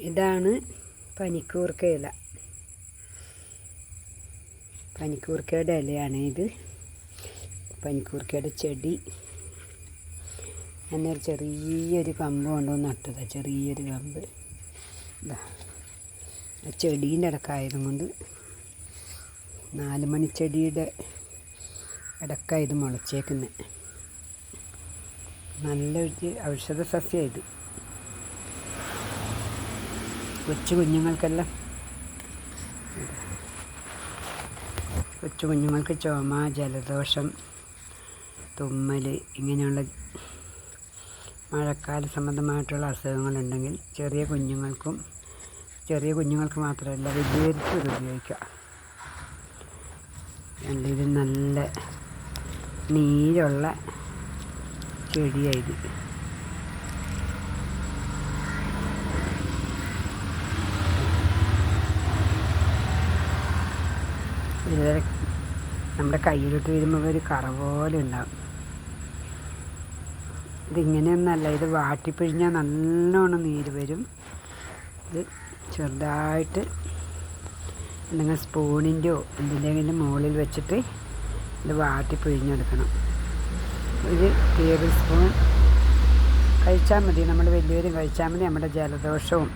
ഇതാണ് പനിക്കൂർക്ക ഇല. പനിക്കൂർക്കയുടെ ഇലയാണ് ഇത്. പനിക്കൂർക്കയുടെ ചെടി. എന്നൊരു ചെറിയൊരു കമ്പ് കൊണ്ടുവന്ന് നട്ടതാണ് ചെറിയൊരു കമ്പ് ഇതാ ചെടീന്റെ ഇടക്കായതും കൊണ്ട് നാല് മണിച്ചെടിയുടെ ചെടിയുടെ ഇടക്കായത് മുളച്ചേക്കുന്നത് നല്ലൊരു ഔഷധ സസ്യം ഇത്. കൊച്ചു കുഞ്ഞുങ്ങൾക്കെല്ലാം. കൊച്ചു കുഞ്ഞുങ്ങൾക്ക് ചുമ ജലദോഷം തുമ്മൽ ഇങ്ങനെയുള്ള മഴക്കാല സംബന്ധമായിട്ടുള്ള അസുഖങ്ങളുണ്ടെങ്കിൽ ചെറിയ കുഞ്ഞുങ്ങൾക്കും ചെറിയ കുഞ്ഞുങ്ങൾക്ക് മാത്രമല്ല വലിയവർക്കും ഇത് ഉപയോഗിക്കാം. നല്ല ഇത് നല്ല നീരുള്ള ചെടിയായത് ഇത് നമ്മുടെ കയ്യിലോട്ട് വരുമ്പോൾ ഒരു കറ പോലെ ഉണ്ടാവും. ഇതിങ്ങനെയൊന്നല്ല ഇത് വാട്ടിപ്പിഴിഞ്ഞാൽ നല്ലോണം നീര് വരും. ഇത് ചെറുതായിട്ട് നിങ്ങൾ സ്പൂണിന്റെയോ എന്തിന്റെങ്കിലും മുകളിൽ വെച്ചിട്ട് ഇത് വാട്ടി പിഴിഞ്ഞെടുക്കണം ഒരു ടേബിൾ സ്പൂൺ കഴിച്ചാൽ മതി. നമ്മൾ വലിയവരും കഴിച്ചാൽ മതി. നമ്മുടെ ജലദോഷവും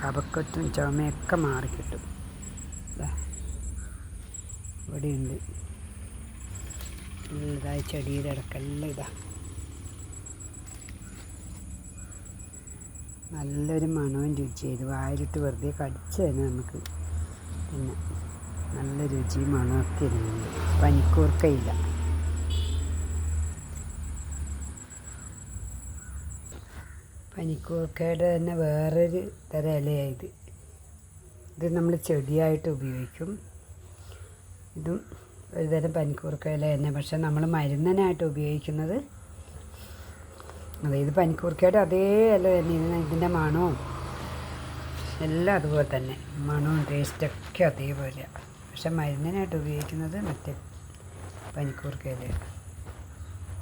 കഫക്കെട്ടും ചുമയൊക്കെ മാറിക്കിട്ടും. ഇവിടെയുണ്ട്. ഇതായ ചെടിയുടെ ഇടക്കെല്ലാം ഇതാ. നല്ലൊരു മണവും രുചി ഇത് വായിലിട്ട് വെറുതെ കടിച്ച് നമുക്ക് പിന്നെ നല്ല രുചി മണമൊക്കെ ഇരുന്നുണ്ട് പനിക്കൂർക്കയില്ല. പനിക്കൂർക്കയുടെ തന്നെ വേറൊരു തരം ഇലയായത് ഇത് നമ്മൾ ചെടിയായിട്ട് ഉപയോഗിക്കും. ഇതും ഒരുതരം പനിക്കൂർക്കയില തന്നെ. പക്ഷെ നമ്മൾ മരുന്നനായിട്ട് ഉപയോഗിക്കുന്നത്. അതായത് പനിക്കൂർക്കയുടെ അതേ ഇല തന്നെ. ഇതിന്റെ മണവും എല്ലാം അതുപോലെ തന്നെ. മണവും ടേസ്റ്റൊക്കെ അതേപോലെയാണ് പക്ഷെ മരുന്നിനായിട്ട് ഉപയോഗിക്കുന്നത് മറ്റേ പനിക്കൂർക്ക ഇലയാണ്